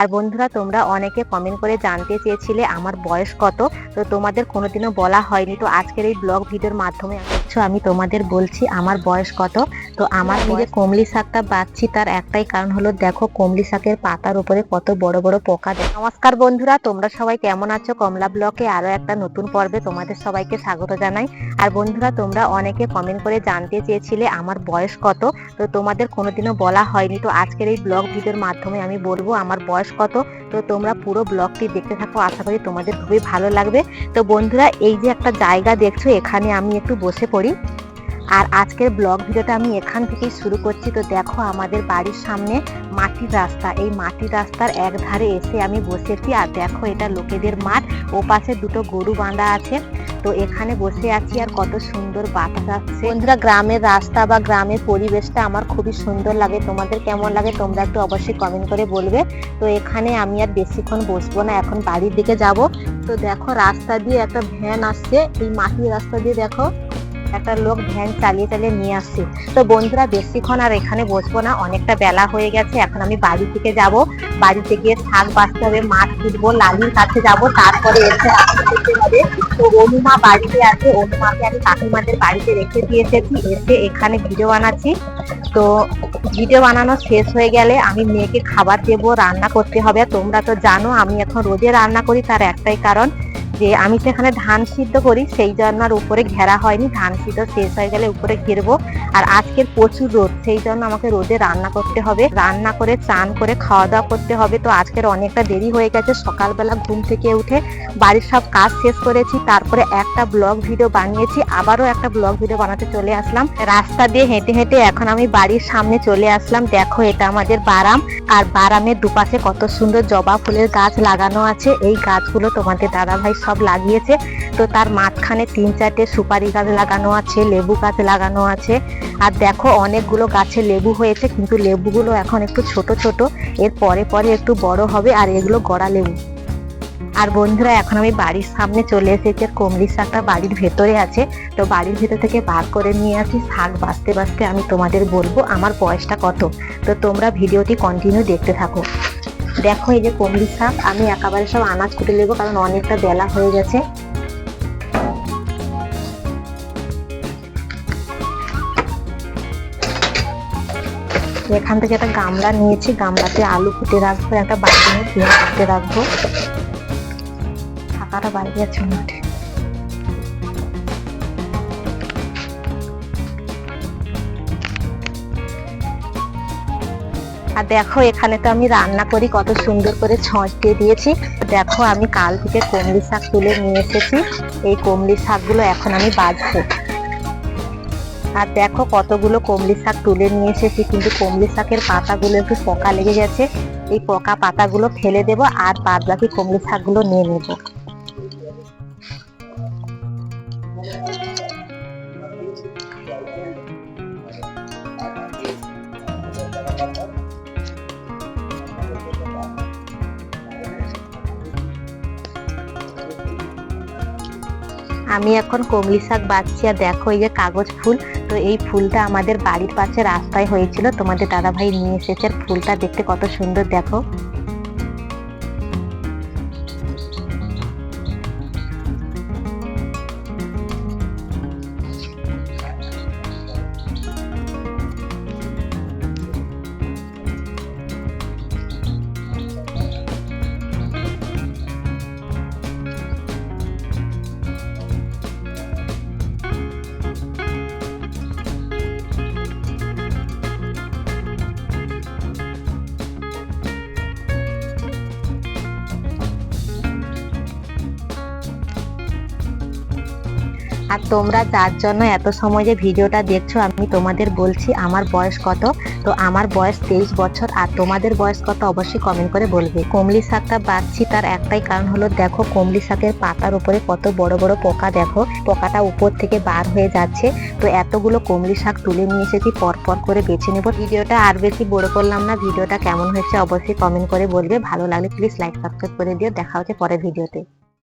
আর বন্ধুরা তোমরা অনেকে কমেন্ট করে জানতে চেয়েছিলে আমার বয়স কত তো তোমাদের কোনোদিনও বলা হয়নি। তো আজকের এই ব্লগ ভিডিওর মাধ্যমে আমি তোমাদের বলছি আমার বয়স কত। তো আমার নিজে কমলি শাকটা বাচ্ছি তার একটাই কারণ হলো দেখো কমলি শাকের পাতার উপরে কত বড় বড় পোকা দেয় নমস্কার বন্ধুরা তোমরা সবাই কেমন আছো? কমলা ব্লকে আরও একটা নতুন পর্বে তোমাদের সবাইকে স্বাগত জানাই। আর বন্ধুরা তোমরা অনেকে কমেন্ট করে জানতে চেয়েছিলে আমার বয়স কত তো তোমাদের কোনোদিনও বলা হয়নি। তো আজকের এই ব্লগ ভিডিওর মাধ্যমে আমি বলব আমার বয়স কত? তো তোমরা পুরো ব্লগটি দেখতে থাকো, আশা করি তোমাদের খুবই ভালো লাগবে। তো বন্ধুরা, এই যে একটা জায়গা দেখছ, এখানে আমি একটু বসে পড়ি। আর আজকের ব্লগ ভিডিওটা আমি এখান থেকেই শুরু করছি। তো দেখো, আমাদের বাড়ির সামনে মাটির রাস্তা। এই মাটির রাস্তার এক ধারে এসে আমি বসেছি। আর দেখো, এটা লোকেদের মাঠ। ও পাশে দুটো গরু বাঁধা আছে। তো এখানে বসে আছি আর কত সুন্দর বাতাস আসছে। বন্ধুরা, গ্রামের রাস্তা বা গ্রামের পরিবেশটা আমার খুবই সুন্দর লাগে। তোমাদের কেমন লাগে তোমরা একটু অবশ্যই কমেন্ট করে বলবে। তো এখানে আমি আর বেশিক্ষণ বসবো না, এখন বাড়ির দিকে যাব। তো দেখো, রাস্তা দিয়ে একটা ভ্যান আসছে। এই মাটির রাস্তা দিয়ে দেখো। একটা লোক ভ্যান চালিয়ে চালিয়ে নিয়ে আসছি। তো বন্ধুরা, বেশিক্ষণ আর এখানে বসবো না, অনেকটা বেলা হয়ে গেছে, এখন আমি বাড়ি থেকে যাব। বাড়িতে গিয়ে শাক বাঁচতে হবে, মাছ তুলবো, লালির কাছে যাব, তারপরে এসে হবে। তো অনুমা বাড়িতে আছে অনুমাকে আমি কাকিমাদের বাড়িতে রেখে দিয়ে এসেছি, এসে এখানে ভিডিও বানাচ্ছি। তো ভিডিও বানানো শেষ হয়ে গেলে আমি মেয়েকে খাবার দেবো, রান্না করতে হবে। তোমরা তো জানো, আমি এখন রোজে রান্না করি, তার একটাই কারণ যে আমি তো এখানে ধান সিদ্ধ করি, সেই জন্য আর উপরে ঘেরা হয়নি। ধান সিদ্ধ শেষ হয়ে গেলে উপরে ঘেরবো। আর আজকের প্রচুর রোদ, সেই জন্য আমাকে রোদে রান্না করতে হবে। রান্না করে, চান করে খাওয়া দাওয়া করতে হবে। তো আজকের অনেকটা দেরি হয়ে গেছে। সকালবেলা ঘুম থেকে উঠে বাড়ির সব কাজ শেষ করেছি। তারপরে একটা ব্লগ ভিডিও বানিয়েছি। আবারও একটা ব্লগ ভিডিও বানাতে চলে আসলাম। রাস্তা দিয়ে হেঁটে হেঁটে এখন আমি বাড়ির সামনে চলে আসলাম। দেখো, এটা আমাদের বারাম। আর বারামের দুপাশে কত সুন্দর জবা ফুলের গাছ লাগানো আছে। এই গাছগুলো তোমাদের দাদা ভাই সব লাগিয়েছে। তো তার মাঝখানে তিন চারটে সুপারি গাছ লাগানো আছে, লেবু গাছ লাগানো আছে। আর দেখো, অনেকগুলো গাছে লেবু হয়েছে, কিন্তু লেবুগুলো এখন একটু ছোট ছোট। এর পরে পরে একটু বড় হবে, আর এগুলো গড়া লেবু। আর বন্ধুরা, এখন আমি বাড়ির সামনে চলে এসেছি, আর শাকটা বাড়ির ভেতরে আছে। তো বাড়ির ভেতর থেকে বার করে নিয়ে আসি, শাক বাঁচতে বাঁচতে আমি তোমাদের বলব, আমার বয়সটা কত। তো তোমরা ভিডিওটি কন্টিনিউ দেখতে থাকো। দেখো এই যে কমলি শাক, আমি একেবারে সব আনাজ কুটে নেব কারণ অনেকটা বেলা হয়ে গেছে। এখান থেকে একটা গামলা নিয়েছি, গামলাতে আলু কুটে রাখব, একটা বাটি নিয়ে পেঁয়াজ কুটে রাখব। থাকাটা বাড়ি আছে মাঠে আর দেখো, এখানে তো আমি রান্না করি, কত সুন্দর করে ছঁচ দিয়ে দিয়েছি। দেখো, আমি কাল থেকে কমলি শাক তুলে নিয়ে এসেছি। এই কমলি শাকগুলো এখন আমি বাজবো। আর দেখো, কতগুলো কমলি শাক তুলে নিয়ে এসেছি, কিন্তু কমলি শাকের পাতাগুলো একটু পোকা লেগে গেছে। এই পোকা পাতাগুলো ফেলে দেবো আর বাদ বাকি কমলি শাকগুলো নিয়ে নেব। আমি এখন কমলি শাক বাঁচছি আর দেখো এই যে কাগজ ফুল। তো এই ফুলটা আমাদের বাড়ির পাশে রাস্তায় হয়েছিল। তোমাদের দাদাভাই নিয়ে এসেছে ফুলটা দেখতে কত সুন্দর, দেখো। আর তোমরা যার জন্য এত সময় যে ভিডিওটা দেখছ, আমি তোমাদের বলছি আমার বয়স কত? তো আমার বয়স তেইশ বছর, আর তোমাদের বয়স কত অবশ্যই কমেন্ট করে বলবে। কমলি শাকটা বাঁচছি তার একটাই কারণ হলো, দেখো কমলি শাকের পাতার উপরে কত বড় বড় পোকা, দেখো পোকাটা উপর থেকে বার হয়ে যাচ্ছে। তো এতগুলো কমলি শাক তুলে নিয়ে এসেছি পর পর করে বেছে নেব। ভিডিওটা আর বেশি বড় করলাম না, ভিডিওটা কেমন হয়েছে অবশ্যই কমেন্ট করে বলবে। ভালো লাগলে প্লিজ লাইক সাবস্ক্রাইব করে দিও। দেখা হচ্ছে পরের ভিডিওতে।